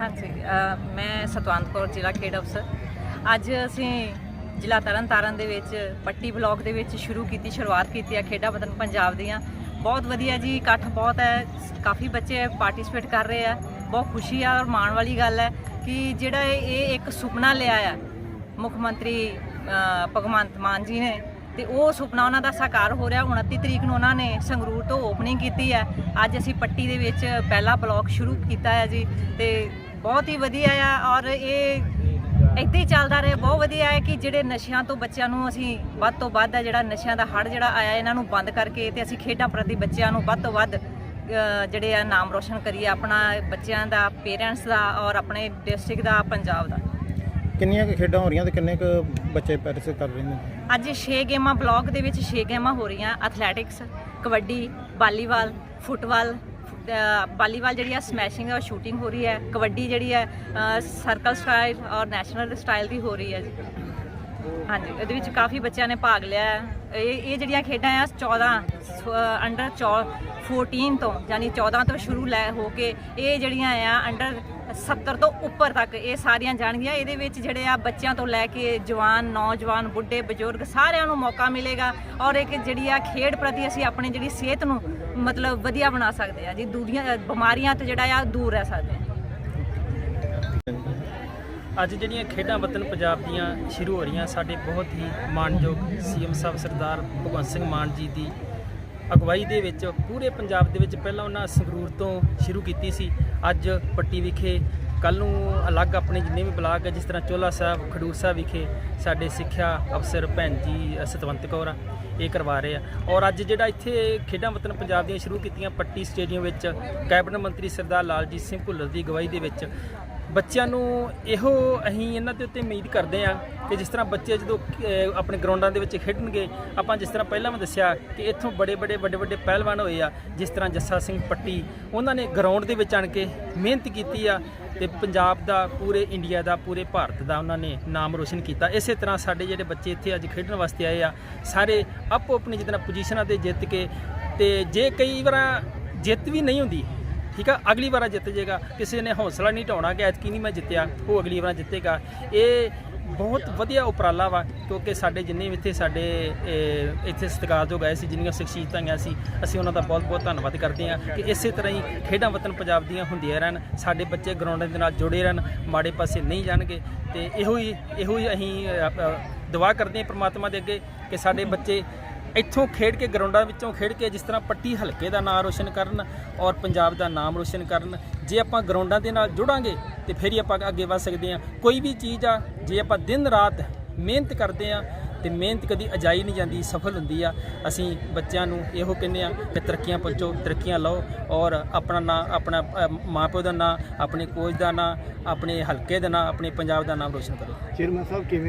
ਹਾਂਜੀ ਮੈਂ ਸਤਵੰਤ ਕੌਰ, ਜ਼ਿਲ੍ਹਾ ਖੇਡ ਅਫਸਰ। ਅੱਜ ਅਸੀਂ ਜ਼ਿਲ੍ਹਾ ਤਰਨਤਾਰਨ ਦੇ ਵਿੱਚ ਪੱਟੀ ਬਲਾਕ ਦੇ ਵਿੱਚ ਸ਼ੁਰੂ ਕੀਤੀ, ਸ਼ੁਰੂਆਤ ਕੀਤੀ ਹੈ ਖੇਡਾਂ ਵਤਨ ਪੰਜਾਬ ਦੀਆਂ। ਬਹੁਤ ਵਧੀਆ ਜੀ, ਇਕੱਠ ਬਹੁਤ ਹੈ, ਕਾਫੀ ਬੱਚੇ ਪਾਰਟਿਸਿਪੇਟ ਕਰ ਰਹੇ ਆ। ਬਹੁਤ ਖੁਸ਼ੀ ਆ ਔਰ ਮਾਣ ਵਾਲੀ ਗੱਲ ਹੈ ਕਿ ਜਿਹੜਾ ਇਹ ਇੱਕ ਸੁਪਨਾ ਲਿਆ ਆ, ਮੁੱਖ ਮੰਤਰੀ ਭਗਵੰਤ ਮਾਨ ਜੀ ਨੇ। ਤੇ ਉਹ ਸੁਪਨਾ ਉਹਨਾਂ ਦਾ ਸਾਕਾਰ ਹੋ ਰਿਹਾ 29 ਤਰੀਕ ਨੂੰ ਉਹਨਾਂ ਨੇ ਸੰਗਰੂਰ ਤੋਂ ਓਪਨਿੰਗ ਕੀਤੀ ਹੈ ਅੱਜ ਅਸੀਂ ਪੱਟੀ ਦੇ ਵਿੱਚ ਪਹਿਲਾ ਬਲਾਕ ਸ਼ੁਰੂ ਕੀਤਾ ਹੈ ਜੀ, ਤੇ ਬਹੁਤ ਹੀ ਵਧੀਆ ਆ ਔਰ ਇਹ ਇੱਦਾਂ ਹੀ ਚੱਲਦਾ ਰਹੇ ਬਹੁਤ ਵਧੀਆ ਹੈ ਕਿ ਜਿਹੜੇ ਨਸ਼ਿਆਂ ਤੋਂ ਬੱਚਿਆਂ ਨੂੰ ਅਸੀਂ ਵੱਧ ਤੋਂ ਵੱਧ ਆ ਜਿਹੜਾ ਨਸ਼ਿਆਂ ਦਾ ਹੜ ਜਿਹੜਾ ਆਇਆ ਇਹਨਾਂ ਨੂੰ ਬੰਦ ਕਰਕੇ ਤੇ ਅਸੀਂ ਖੇਡਾਂ ਪ੍ਰਤੀ ਬੱਚਿਆਂ ਨੂੰ ਵੱਧ ਤੋਂ ਵੱਧ ਜਿਹੜੇ ਆ ਨਾਮ ਰੋਸ਼ਨ ਕਰੀਏ ਆਪਣਾ ਬੱਚਿਆਂ ਦਾ ਪੇਰੈਂਟਸ ਦਾ ਔਰ ਆਪਣੇ ਡਿਸਟ੍ਰਿਕਟ ਦਾ ਪੰਜਾਬ ਦਾ। ਕਿੰਨੀਆਂ ਕੁ ਖੇਡਾਂ ਹੋ ਰਹੀਆਂ ਤੇ ਕਿੰਨੇ ਕੁ ਬੱਚੇ ਪਾਰਟਿਸਿਪੇਟ ਕਰ ਰਹੇ ਨੇ? ਅੱਜ 6 ਗੇਮਾਂ ਬਲਾਕ ਦੇ ਵਿੱਚ 6 ਗੇਮਾਂ ਹੋ ਰਹੀਆਂ athletics kabaddi volleyball football volleyball ਜਿਹੜੀ ਆ ਸਮੈਸ਼ਿੰਗ ਔਰ ਸ਼ੂਟਿੰਗ ਹੋ ਰਹੀ ਹੈ ਕਬੱਡੀ ਜਿਹੜੀ ਹੈ ਸਰਕਲ ਸਟਾਈਲ ਔਰ ਨੈਸ਼ਨਲ ਸਟਾਈਲ ਦੀ ਹੋ ਰਹੀ ਹੈ ਜੀ ਹਾਂਜੀ, ਇਹਦੇ ਵਿੱਚ ਕਾਫੀ ਬੱਚਿਆਂ ਨੇ ਭਾਗ ਲਿਆ ਹੈ। ਇਹ ਇਹ ਜਿਹੜੀਆਂ ਖੇਡਾਂ ਆ 14 ਅੰਡਰ 14 ਤੋਂ, ਯਾਨੀ 14 ਤੋਂ ਸ਼ੁਰੂ ਲੈ ਹੋ ਕੇ ਇਹ ਜਿਹੜੀਆਂ ਆ ਅੰਡਰ 70 ਤੋਂ ਉੱਪਰ ਤੱਕ ਇਹ ਸਾਰੀਆਂ ਜਾਣਗੀਆਂ। ਇਹਦੇ ਵਿੱਚ ਜਿਹੜੇ ਆ ਬੱਚਿਆਂ ਤੋਂ ਲੈ ਕੇ ਜਵਾਨ, ਨੌਜਵਾਨ, ਬੁੱਢੇ, ਬਜ਼ੁਰਗ ਸਾਰਿਆਂ ਨੂੰ ਮੌਕਾ ਮਿਲੇਗਾ ਔਰ ਇੱਕ ਜਿਹੜੀ ਆ ਖੇਡ ਪ੍ਰਤੀ ਅਸੀਂ ਆਪਣੀ ਜਿਹੜੀ ਸਿਹਤ ਨੂੰ ਮਤਲਬ ਵਧੀਆ ਬਣਾ ਸਕਦੇ ਆ। ਜੀ, ਦੂਰੀਆਂ ਬਿਮਾਰੀਆਂ ਤੋਂ ਜਿਹੜਾ ਆ ਦੂਰ ਰਹਿ ਸਕਦੇ ਆ। ਅੱਜ ਜਿਹੜੀਆਂ ਖੇਡਾਂ ਵਤਨ ਪੰਜਾਬ ਦੀਆਂ ਸ਼ੁਰੂ ਹੋ ਰਹੀਆਂ, ਸਾਡੇ ਬਹੁਤ ਹੀ ਮਾਣਯੋਗ ਸੀਐਮ ਸਾਹਿਬ ਸਰਦਾਰ ਭਗਵੰਤ ਸਿੰਘ ਮਾਨ ਜੀ ਦੀ ਅਗਵਾਈ ਦੇ ਵਿੱਚ ਪੂਰੇ ਪੰਜਾਬ ਦੇ ਵਿੱਚ ਪਹਿਲਾਂ ਉਹਨਾਂ ਸੰਗਰੂਰ ਤੋਂ ਸ਼ੁਰੂ ਕੀਤੀ ਸੀ। ਅੱਜ ਪੱਟੀ ਵਿਖੇ ਕੱਲ ਨੂੰ ਅਲੱਗ ਆਪਣੇ ਜਿੰਨੇ ਵੀ ਬਲਾਕ ਹੈ ਜਿਸ ਤਰ੍ਹਾਂ ਚੋਲਾ ਸਾਹਿਬ, ਖਡੂਰ ਸਾਹਿਬ ਵਿਖੇ ਸਾਡੇ ਸਿੱਖਿਆ ਅਫਸਰ ਭੈਣ ਜੀ ਸਤਵੰਤ ਕੌਰ ਆ, ਇਹ ਕਰਵਾ ਰਹੇ ਆ। ਔਰ ਅੱਜ ਜਿਹੜਾ ਇੱਥੇ ਖੇਡਾਂ ਵਤਨ ਪੰਜਾਬ ਦੀਆਂ ਸ਼ੁਰੂ ਕੀਤੀਆਂ, ਪੱਟੀ ਸਟੇਡੀਅਮ ਵਿੱਚ ਕੈਬਨਿਟ ਮੰਤਰੀ ਸਰਦਾਰ ਲਾਲਜੀਤ ਸਿੰਘ ਭੁੱਲਰ ਦੀ ਅਗਵਾਈ ਦੇ ਵਿੱਚ ਬੱਚਿਆਂ ਨੂੰ ਇਹੋ ਅਸੀਂ ਇਹਨਾਂ ਦੇ ਉੱਤੇ ਉਮੀਦ ਕਰਦੇ ਆ ਕਿ ਜਿਸ ਤਰ੍ਹਾਂ ਬੱਚੇ ਜਦੋਂ ਆਪਣੇ ਗਰਾਊਂਡਾਂ ਦੇ ਵਿੱਚ ਖੇਡਣਗੇ, ਆਪਾਂ ਜਿਸ ਤਰ੍ਹਾਂ ਪਹਿਲਾਂ ਮੈਂ ਦੱਸਿਆ ਕਿ ਇੱਥੋਂ ਬੜੇ ਬੜੇ ਵੱਡੇ ਵੱਡੇ ਪਹਿਲਵਾਨ ਹੋਏ ਆ, ਜਿਸ ਤਰ੍ਹਾਂ ਜੱਸਾ ਸਿੰਘ ਪੱਟੀ, ਉਹਨਾਂ ਨੇ ਗਰਾਊਂਡ ਦੇ ਵਿੱਚ ਆਣ ਕੇ ਮਿਹਨਤ ਕੀਤੀ ਆ ਤੇ ਪੰਜਾਬ ਦਾ, ਪੂਰੇ ਇੰਡੀਆ ਦਾ, ਪੂਰੇ ਭਾਰਤ ਦਾ ਉਹਨਾਂ ਨੇ ਨਾਮ ਰੋਸ਼ਨ ਕੀਤਾ। ਇਸੇ ਤਰ੍ਹਾਂ ਸਾਡੇ ਜਿਹੜੇ ਬੱਚੇ ਇੱਥੇ ਅੱਜ ਖੇਡਣ ਵਾਸਤੇ ਆਏ ਆ, ਸਾਰੇ ਆਪੋ ਆਪਣੀ ਜਿੱਦਾਂ ਪੋਜੀਸ਼ਨਾਂ ਤੇ ਜਿੱਤ ਕੇ, ਤੇ ਜੇ ਕਈ ਵਾਰ ਜਿੱਤ ਵੀ ਨਹੀਂ ਹੁੰਦੀ ਠੀਕ ਆ? ਅਗਲੀ ਵਾਰ ਜਿੱਤ ਜਾਏਗਾ ਕਿਸੇ ਨੇ ਹੌਸਲਾ ਨਹੀਂ ਢਾਉਣਾ ਕਿ ਐਤਕੀ ਨਹੀਂ ਮੈਂ ਜਿੱਤਿਆ, ਉਹ ਅਗਲੀ ਵਾਰ ਜਿੱਤੇਗਾ। ਇਹ ਬਹੁਤ ਵਧੀਆ ਉਪਰਾਲਾ ਵਾ, ਕਿਉਂਕਿ ਸਾਡੇ ਜਿੰਨੇ ਵੀ ਇੱਥੇ ਸਾਡੇ ਇੱਥੇ ਸਤਿਕਾਰਯੋਗ ਆਏ ਸੀ, ਜਿੰਨੀਆਂ ਸ਼ਖਸੀਅਤਾਂ ਆਈਆਂ ਸੀ, ਅਸੀਂ ਉਹਨਾਂ ਦਾ ਬਹੁਤ ਬਹੁਤ ਧੰਨਵਾਦ ਕਰਦੇ ਹਾਂ ਕਿ ਇਸੇ ਤਰ੍ਹਾਂ ਹੀ ਖੇਡਾਂ ਵਤਨ ਪੰਜਾਬ ਦੀਆਂ ਹੁੰਦੀਆਂ ਰਹਿਣ, ਸਾਡੇ ਬੱਚੇ ਗਰਾਊਂਡਾਂ ਦੇ ਨਾਲ ਜੁੜੇ ਰਹਿਣ, ਮਾੜੇ ਪਾਸੇ ਨਹੀਂ ਜਾਣਗੇ। ਤੇ ਇਹੋ ਹੀ ਇਹੋ ਹੀ ਅਸੀਂ ਦੁਆ ਕਰਦੇ ਹਾਂ ਪ੍ਰਮਾਤਮਾ ਦੇ ਅੱਗੇ ਕਿ ਸਾਡੇ ਬੱਚੇ ਇੱਥੋਂ ਖੇਡ ਕੇ ਗਰਾਊਂਡਾਂ ਵਿੱਚੋਂ ਖੇਡ ਕੇ ਜਿਸ ਤਰ੍ਹਾਂ ਪੱਟੀ ਹਲਕੇ ਦਾ ਨਾਮ ਰੋਸ਼ਨ ਕਰਨ ਔਰ ਪੰਜਾਬ ਦਾ ਨਾਮ ਰੋਸ਼ਨ ਕਰਨ ਜੇ ਆਪਾਂ ਗਰਾਊਂਡਾਂ ਦੇ ਨਾਲ ਜੁੜਾਂਗੇ ਤੇ ਫਿਰ ਹੀ ਆਪਾਂ ਅੱਗੇ ਵਧ ਸਕਦੇ ਹਾਂ। ਕੋਈ ਵੀ ਚੀਜ਼ ਆ ਜੇ ਆਪਾਂ ਦਿਨ ਰਾਤ ਮਿਹਨਤ ਕਰਦੇ ਆ ਤੇ ਮਿਹਨਤ ਕਦੀ ਅਜਾਈ ਨਹੀਂ ਜਾਂਦੀ ਸਫਲ ਹੁੰਦੀ ਆ। ਅਸੀਂ ਬੱਚਿਆਂ ਨੂੰ ਇਹੋ ਕਹਿੰਦੇ ਆ ਕਿ ਤਰੱਕੀਆਂ ਪਹੁੰਚੋ ਤਰੱਕੀਆਂ ਲਓ ਔਰ ਆਪਣਾ ਨਾਂ ਆਪਣਾ ਅ, ਮਾਂ-ਪਿਓ ਦਾ ਨਾਂ ਆਪਣੇ ਕੋਚ ਦਾ ਨਾਂ ਆਪਣੇ ਹਲਕੇ ਦਾ ਨਾਂ ਆਪਣੇ ਪੰਜਾਬ ਦਾ ਨਾਮ ਰੋਸ਼ਨ ਕਰੋ। ਚੇਅਰਮੈਨ ਸਾਹਿਬ ਕਿਵੇਂ